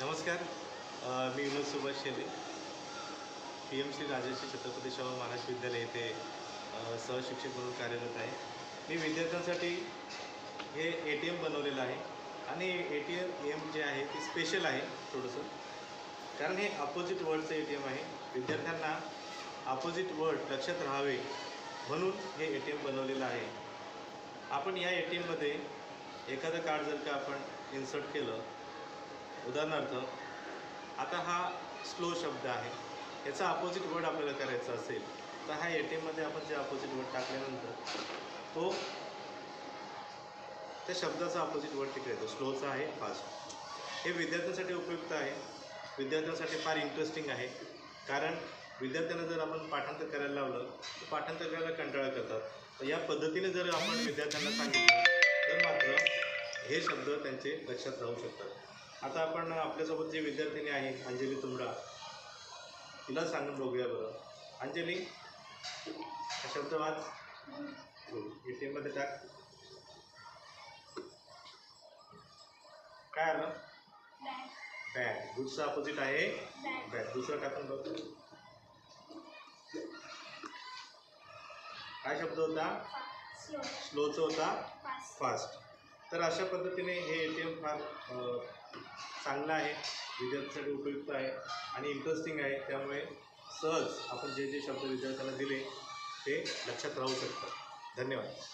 नमस्कार. मी Vinod Subhash Shele P M Shri Rajarshi Chhatrapati Shahu Maharaj विद्यालय येथे सहशिक्षक म्हणून कार्यरत आहे. मी विद्यार्थ्यांसाठी हे ए टी एम बनवलेलं आहे. आणि ए टी एम एम जे आहे ते स्पेशल आहे थोडंसं. कारण हे अपोजिट वर्डचं ए टी एम आहे. विद्यार्थ्यांना अपोजिट वर्ड लक्षात राहावे म्हणून हे ए टी एम बनवलेलं आहे. आपण या ए टी एममध्ये एखादं कार्ड जर का आपण इन्सर्ट केलं उदाहरणार्थ आता हा स्लो शब्द आहे. याचा अपोजिट वर्ड आपल्याला करायचा असेल तर ह्या ए टी एममध्ये आपण जे अपोजिट वर्ड टाकल्यानंतर तो त्या शब्दाचा अपोजिट वर्ड तिकडे येतो. स्लोचा आहे फास्ट हे विद्यार्थ्यांसाठी उपयुक्त आहे. विद्यार्थ्यांसाठी फार इंटरेस्टिंग आहे. कारण विद्यार्थ्यांना जर आपण पाठांतर करायला लावलं तर पाठांतर करायला कंटाळा करतात. तर या पद्धतीने जर आपण विद्यार्थ्यांना सांगितलं तर मात्र हे शब्द त्यांचे लक्षात राहू शकतात. आता आपण आपल्यासोबत जी विद्यार्थिनी आहे अंजली तुंबडा तिला सांगून बघूया बरं. अंजली हा शब्द वाच. ए टी एममध्ये टाक. काय आलं? बॅड गुडचं अपोजिट आहे. बॅड दुसरं टाकून बघ. काय शब्द होता? स्लोचा होता? फास्ट तर अशा पद्धतीने हे ए टी एम फार चांगलं आहे. विद्यार्थ्यांसाठी उपयुक्त आहे आणि इंटरेस्टिंग आहे. त्यामुळे सहज आपण जे जे शब्द विद्यार्थ्यांना दिले ते लक्षात राहू शकतात. धन्यवाद.